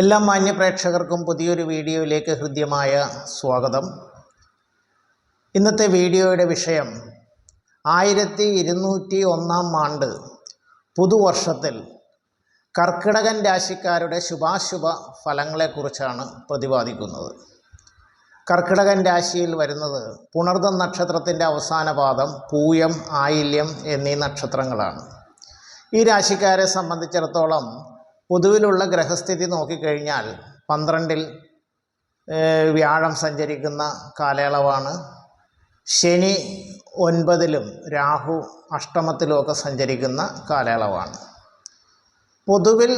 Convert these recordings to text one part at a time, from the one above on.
എല്ലാ മാന്യ പ്രേക്ഷകർക്കും പുതിയൊരു വീഡിയോയിലേക്ക് ഹൃദ്യമായ സ്വാഗതം. ഇന്നത്തെ വീഡിയോയുടെ വിഷയം ആയിരത്തി ഇരുന്നൂറ്റി ഒന്നാം ആണ്ട് പുതുവർഷത്തിൽ കർക്കിടകൻ രാശിക്കാരുടെ ശുഭാശുഭ ഫലങ്ങളെക്കുറിച്ചാണ് പ്രതിപാദിക്കുന്നത്. കർക്കിടകൻ രാശിയിൽ വരുന്നത് പുണർദം നക്ഷത്രത്തിന്റെ അവസാന പാദം പൂയം ആയില്യം എന്നീ നക്ഷത്രങ്ങളാണ്. ഈ രാശിക്കാരെ സംബന്ധിച്ചിടത്തോളം പൊതുവിലുള്ള ഗ്രഹസ്ഥിതി നോക്കിക്കഴിഞ്ഞാൽ പന്ത്രണ്ടിൽ വ്യാഴം സഞ്ചരിക്കുന്ന കാലയളവാണ്. ശനി ഒൻപതിലും രാഹു അഷ്ടമത്തിലുമൊക്കെ സഞ്ചരിക്കുന്ന കാലയളവാണ്. പൊതുവിൽ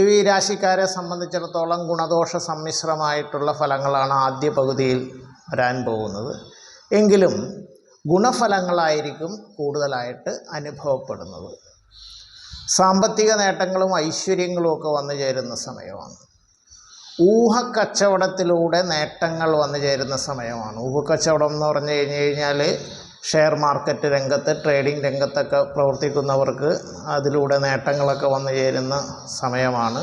ഈ രാശിക്കാരെ സംബന്ധിച്ചിടത്തോളം ഗുണദോഷ സമ്മിശ്രമായിട്ടുള്ള ഫലങ്ങളാണ് ആദ്യ പകുതിയിൽ വരാൻ പോകുന്നത്. എങ്കിലും ഗുണഫലങ്ങളായിരിക്കും കൂടുതലായിട്ട് അനുഭവപ്പെടുന്നത്. സാമ്പത്തിക നേട്ടങ്ങളും ഐശ്വര്യങ്ങളും ഒക്കെ വന്നു ചേരുന്ന സമയമാണ്. ഊഹക്കച്ചവടത്തിലൂടെ നേട്ടങ്ങൾ വന്നു ചേരുന്ന സമയമാണ്. ഊഹക്കച്ചവടം എന്ന് പറഞ്ഞു കഴിഞ്ഞ് കഴിഞ്ഞാൽ ഷെയർ മാർക്കറ്റ് രംഗത്ത് ട്രേഡിംഗ് രംഗത്തൊക്കെ പ്രവർത്തിക്കുന്നവർക്ക് അതിലൂടെ നേട്ടങ്ങളൊക്കെ വന്നു ചേരുന്ന സമയമാണ്.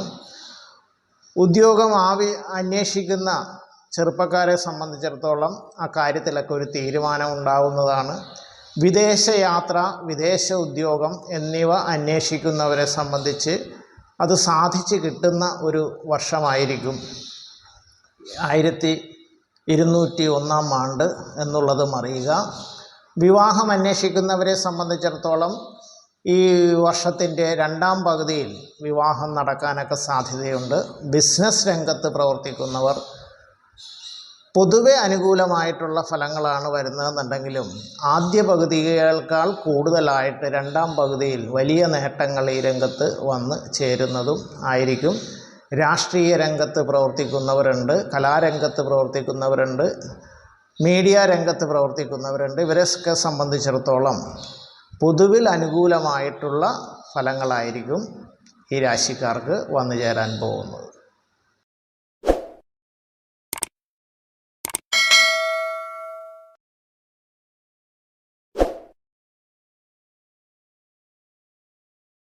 ഉദ്യോഗം ആവി അന്വേഷിക്കുന്ന ചെറുപ്പക്കാരെ സംബന്ധിച്ചിടത്തോളം ആ കാര്യത്തിലൊക്കെ ഒരു തീരുമാനം ഉണ്ടാവുന്നതാണ്. വിദേശയാത്ര വിദേശ ഉദ്യോഗം എന്നിവ അന്വേഷിക്കുന്നവരെ സംബന്ധിച്ച് അത് സാധിച്ചു കിട്ടുന്ന ഒരു വർഷമായിരിക്കും. ആയിരത്തി ഇരുന്നൂറ്റി ഒന്നാം ആണ്ട് എന്നുള്ളതും അറിയുക. വിവാഹം അന്വേഷിക്കുന്നവരെ സംബന്ധിച്ചിടത്തോളം ഈ വർഷത്തിന്റെ രണ്ടാം പകുതിയിൽ വിവാഹം നടക്കാനൊക്കെ സാധ്യതയുണ്ട്. ബിസിനസ് രംഗത്ത് പ്രവർത്തിക്കുന്നവർ പൊതുവെ അനുകൂലമായിട്ടുള്ള ഫലങ്ങളാണ് വരുന്നതെന്നുണ്ടെങ്കിലും ആദ്യ പകുതിയേക്കാൾ കൂടുതലായിട്ട് രണ്ടാം പകുതിയിൽ വലിയ നേട്ടങ്ങൾ ഈ രംഗത്ത് വന്ന് ചേരുന്നതും ആയിരിക്കും. രാഷ്ട്രീയ രംഗത്ത് പ്രവർത്തിക്കുന്നവരുണ്ട് കലാരംഗത്ത് പ്രവർത്തിക്കുന്നവരുണ്ട് മീഡിയ രംഗത്ത് പ്രവർത്തിക്കുന്നവരുണ്ട്. ഇവരെയൊക്കെ സംബന്ധിച്ചിടത്തോളം പൊതുവിൽ അനുകൂലമായിട്ടുള്ള ഫലങ്ങളായിരിക്കും ഈ രാശിക്കാർക്ക് വന്നു ചേരാൻ പോകുന്നത്.